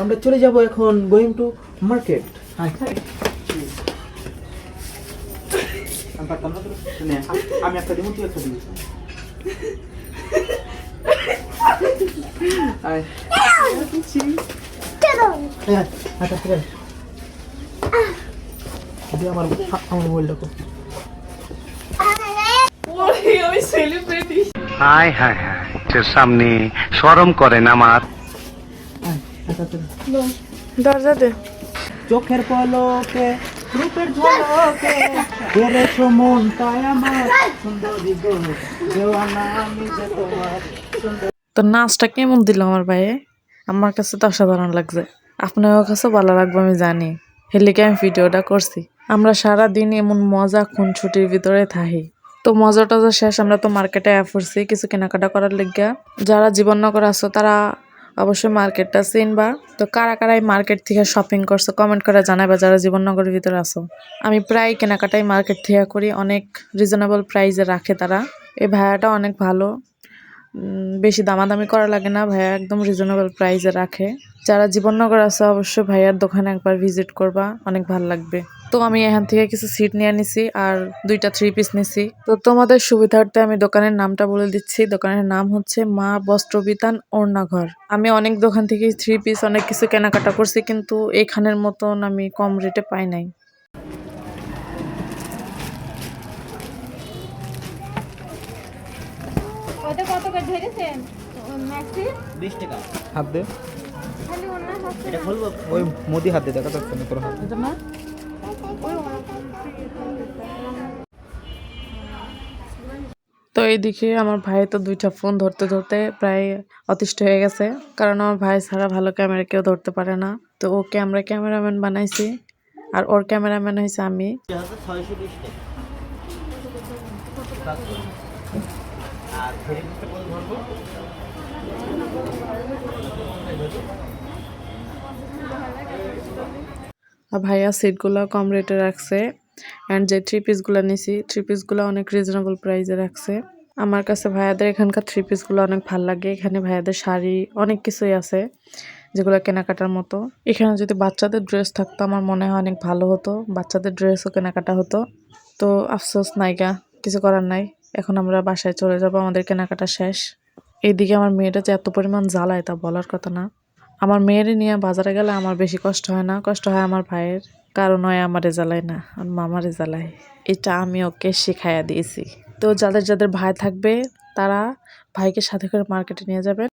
আমরা চলে যাব এখন গোয়িং টু মার্কেট আমি একটা দিব তুই একটা দিবি আয়। হ্যাঁ। দে আমার আমার মোবাইল দেখো হায় হায় হায় সামনে সরম করেন আমার। দরজা দে। চোখের পলকে রূপের ঝলকে করেছ মন তাই আমার সুন্দরী গো। দেওয়ানা আমি যে তোমার তো নাচটা কেমন দিল আমার ভাইয়ে? আমার কাছে তো অসাধারণ লাগছে। আপনার কাছে ভালো লাগবে আমি জানি। হেলিকে আমি ভিডিওটা করছি? আমরা সারা দিন এমন মজা খুন ছুটির ভিতরে থাকি। তো মজা টজা শেষ আমরা তো মার্কেটে পড়ছি কিছু কেনাকাটা করার লিগা যারা জীবননগর আছো তারা অবশ্যই মার্কেটটা চিনবা। তো কারা কারা এই মার্কেট থেকে শপিং করছ কমেন্ট করে জানাবা যারা জীবননগরের ভিতরে আছো। আমি প্রায় কেনাকাটাই মার্কেট থেকে করি, অনেক রিজনেবল প্রাইসে রাখে তারা। এই ভাড়াটা অনেক ভালো। বেশি দামাদামি করা লাগে না, ভাইয়া একদম রিজনেবল প্রাইসে রাখে। যারা জীবননগর আছে, অবশ্যই ভাইয়ার দোকানে একবার ভিজিট করবা, অনেক ভালো লাগবে। তো আমি এখান থেকে কিছু সিট নিয়ে নিছি আর দুইটা থ্রি পিস নিছি। তো তোমাদের সুবিধার্থে আমি দোকানের নামটা বলে দিচ্ছি। দোকানের নাম হচ্ছে মা বস্ত্রবিতান ওড়নাঘর। আমি অনেক দোকান থেকে থ্রি পিস অনেক কিছু কেনাকাটা করছি কিন্তু এখানের মতন আমি কম রেটে পাই নাই। কত করে ধরেছেন? ম্যাক্সি? বিশ টাকা। হাত দে। খালি অন্য হচ্ছে ওই মোদি হাত দে দেখা যাচ্ছে না তোর হাত। তো এইদিকে আমার ভাই তো দুইটা ফোন ধরতে ধরতে প্রায় অতিষ্ঠ হয়ে গেছে। কারণ আমার ভাই ছাড়া ভালো ক্যামেরা কেউ ধরতে পারে না। তো ওকে আমরা ক্যামেরাম্যান বানাইছি। আর ওর ক্যামেরাম্যান হয়েছে আমি। আর ভাইয়া সিটগুলো কম রেটে রাখছে অ্যান্ড যে থ্রি পিসগুলো নিছি থ্রি পিসগুলো অনেক রিজনেবল প্রাইসে রাখছে। আমার কাছে ভাইয়াদের এখানকার থ্রি পিসগুলো অনেক ভালো লাগে, এখানে ভাইয়াদের শাড়ি অনেক কিছুই আছে যেগুলো কেনাকাটার মতো। এখানে যদি বাচ্চাদের ড্রেস থাকতো, আমার মনে হয় অনেক ভালো হতো, বাচ্চাদের ড্রেসও কেনাকাটা হতো। তো আফসোস নাইগা কিছু করার নাই। এখন আমরা বাসায় চলে যাব, আমাদের কেনাকাটা শেষ। এইদিকে আমার মেয়েটা যে এত পরিমাণ জ্বালায় তা বলার কথা না। আমার মেয়ের নিয়ে বাজারে গেলে আমার বেশি কষ্ট হয় না। কষ্ট হয় আমার ভাইয়ের কারণ হয় আমারে জ্বালায় না, আর মামারে জ্বালায়। এটা আমি ওকে শিখাইয়া দিয়েছি। তো যাদের যাদের ভাই থাকবে, তারা ভাইকে সাথে করে মার্কেটে নিয়ে যাবেন।